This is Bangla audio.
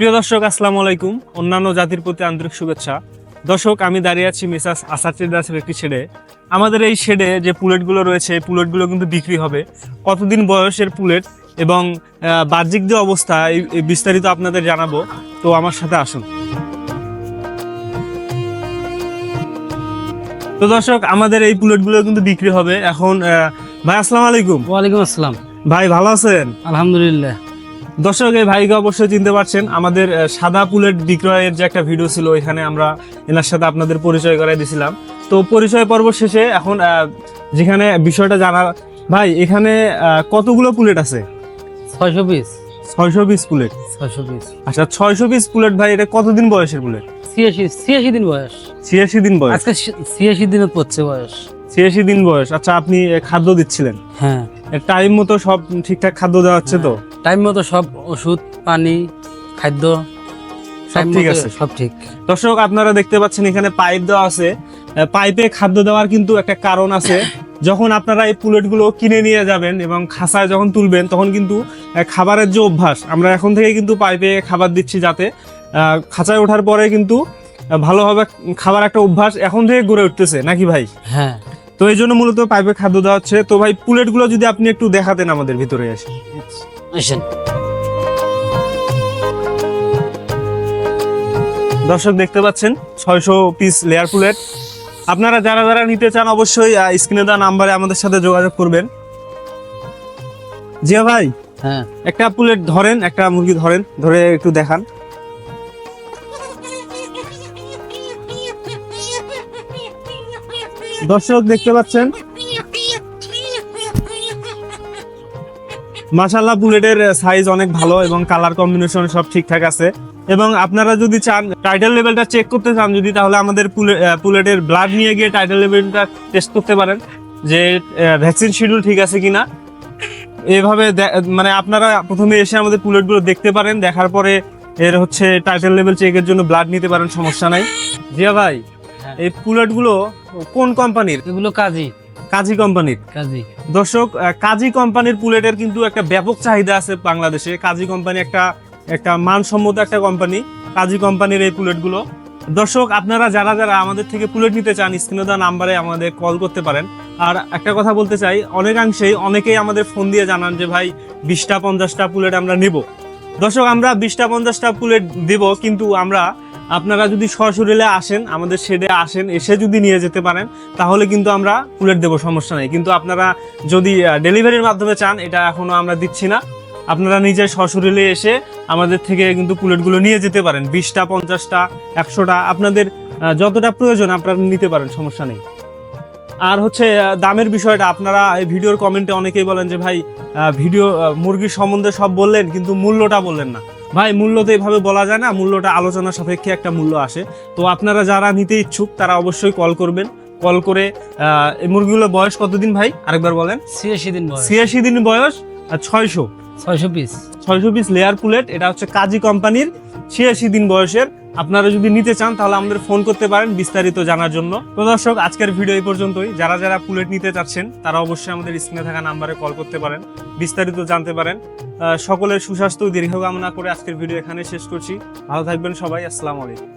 প্রিয় দর্শক আসসালামু আলাইকুম। অন্যান্য জাতির প্রতি আন্তরিক শুভেচ্ছা। দর্শক আমি দাঁড়িয়ে আছি মিসাস আসার ট্রেডার্সের একটি শেডে। আমাদের এই শেডে যে পুলেটগুলো রয়েছে এই পুলেটগুলো কিন্তু বিক্রি হবে। কতদিন বয়সের পুলেট এবং বাহ্যিক যে অবস্থা এই বিস্তারিত আপনাদের জানাব। তো আমার সাথে আসুন। তো দর্শক আমাদের এই পুলেটগুলো কিন্তু বিক্রি হবে। এখন ভাই আসসালামু আলাইকুম। ওয়ালাইকুম আসসালাম। ভাই ভালো আছেন? আলহামদুলিল্লাহ। দর্শক এই ভাইকে অবশ্যই চিনতে পারছেন। আমাদের সাদা পুলেট বিক্রয়ের যে একটা ভিডিও ছিল এখানে আমরা এনার সাথে আপনাদের পরিচয় করাই দিয়েছিলাম তো পরিচয় পর্ব শেষে এখন যেখানে বিষয়টা জানা ভাই এখানে কতগুলো পুলেট আছে? ছয়শো পিস। ছয়শো পিস পুলেট। ছয়শো পিস। আচ্ছা ছয়শো পিস পুলেট ভাই এটা কতদিন বয়সের পুলেট? ছিয়াশি ছিয়াশি দিন বয়স। ছিয়াশি দিন বয়স। আজকে ছিয়াশি দিনে পড়ছে বয়স। ছিয়াশি দিন বয়স। আচ্ছা আপনি খাদ্য দিচ্ছিলেন? হ্যাঁ। টাইম মতো সব ঠিকঠাক খাদ্য দেওয়া হচ্ছে তো? টাইম মতো সব ওষুধ পানি খাদ্য সব ঠিক আছে। সব ঠিক। দর্শক আপনারা দেখতে পাচ্ছেন এখানে পাইপ দেওয়া আছে। পাইপে খাদ্য দেওয়ার কিন্তু একটা কারণ আছে। যখন আপনারা এই পুলেটগুলো কিনে নিয়ে যাবেন এবং খাসায় যখন তুলবেন তখন কিন্তু খাবারের যে অভ্যাস আমরা এখন থেকে কিন্তু পাইপে খাবার দিচ্ছি যাতে খাঁচায় ওঠার পরে কিন্তু ভালোভাবে খাবার একটা অভ্যাস এখন থেকে গড়ে উঠতেছে। নাকি ভাই? হ্যাঁ। তো এই জন্য মূলত পাইপে খাদ্য দেওয়া হচ্ছে। তো ভাই পুলেটগুলো যদি আপনি একটু দেখাতেন আমাদের ভিতরে আসেন। দর্শক দেখতে পাচ্ছেন ছয়শো পিস লেয়ার পুলেট। আপনারা যারা যারা নিতে চান অবশ্যই স্ক্রিনে দেওয়া নাম্বারে আমাদের সাথে যোগাযোগ করবেন। জিয়া ভাই হ্যাঁ। একটা পুলেট ধরেন একটা মুরগি ধরেন ধরে একটু দেখান। দর্শক দেখতে পাচ্ছেন? মাশাল্লাহ বুলেটের সাইজ অনেক ভালো এবং কালার কম্বিনেশন সব ঠিকঠাক আছে। এবং আপনারা যদি চান টাইটেল লেভেলটা চেক করতে চান যদি, তাহলে আমাদের পুলে- পুলেটের ব্লাড নিয়ে গিয়ে টাইটেল লেভেলটা টেস্ট করতে পারেন যে ভ্যাকসিন শিডিউল ঠিক আছে কিনা। এভাবে মানে আপনারা প্রথমে এসে আমাদের পুলেটগুলো দেখতে পারেন, দেখার পরে এর হচ্ছে টাইটেল লেভেল চেকের জন্য ব্লাড নিতে পারেন, সমস্যা নাই। জিয়া ভাই। এই পুলেটগুলো কোন কোম্পানির? এগুলো কাজী। কাজী কোম্পানির। কাজী। দর্শক কাজী কোম্পানির পুলেটের কিন্তু একটা ব্যাপক চাহিদা আছে বাংলাদেশে। কাজী কোম্পানি একটা একটা মানসম্মত একটা কোম্পানি কাজী কোম্পানির এই পুলেটগুলো। দর্শক আপনারা যারা যারা আমাদের থেকে পুলেট নিতে চান স্ক্রিনে দেওয়া নাম্বারে আমাদের কল করতে পারেন। আর একটা কথা বলতে চাই অনেকাংশেই অনেকেই আমাদের ফোন দিয়ে জানান যে ভাই বিশটা পঞ্চাশটা পুলেট আমরা নিব। দর্শক আমরা বিশটা পঞ্চাশটা পুলেট দেব কিন্তু আমরা আপনারা যদি সশরীরে আসেন, আমাদের শেডে আসেন, এসে যদি নিয়ে যেতে পারেন, তাহলে কিন্তু আমরা পুলেট দেবো, সমস্যা নেই। কিন্তু আপনারা যদি ডেলিভারির মাধ্যমে চান, এটা এখনও আমরা দিচ্ছি না। আপনারা নিজে সশরীরে এসে আমাদের থেকে কিন্তু পুলেটগুলো নিয়ে যেতে পারেন। বিশটা, পঞ্চাশটা, একশোটা, আপনাদের যতটা প্রয়োজন আপনারা নিতে পারেন, সমস্যা নেই। আর হচ্ছে দামের বিষয়টা, আপনারা এই ভিডিওর কমেন্টে অনেকেই বলেন যে, ভাই ভিডিও মুরগির সম্বন্ধে সব বললেন, কিন্তু মূল্যটা বললেন না। ভাই মূল্য তো এইভাবে বলা যায় না। মূল্যটা আলোচনা সাপেক্ষে একটা মূল্য আসে। তো আপনারা যারা নিতে ইচ্ছুক তারা অবশ্যই কল করবেন। কল করে এই মুরগিগুলোর বয়স কতদিন ভাই? আরেকবার বলেন। ছিয়াশি দিন বয়স। ছিয়াশি দিন বয়স আর ছয়শো। ছয়শো পিস ছয়শো পিস লেয়ার পুলেট। এটা হচ্ছে কাজী কোম্পানির ছিয়াশি দিন বয়সের। আপনারা যদি নিতে চান তাহলে আমাদের ফোন করতে পারেন বিস্তারিত জানার জন্য। তো দর্শক আজকের ভিডিও এই পর্যন্তই। যারা যারা পুলেট নিতে চাচ্ছেন তারা অবশ্যই আমাদের স্ক্রিনে থাকা নাম্বারে কল করতে পারেন। বিস্তারিত জানতে পারেন। সকলের সুস্বাস্থ্য দীর্ঘ কামনা করে আজকের ভিডিও এখানে শেষ করছি। ভালো থাকবেন সবাই, আসসালামু আলাইকুম।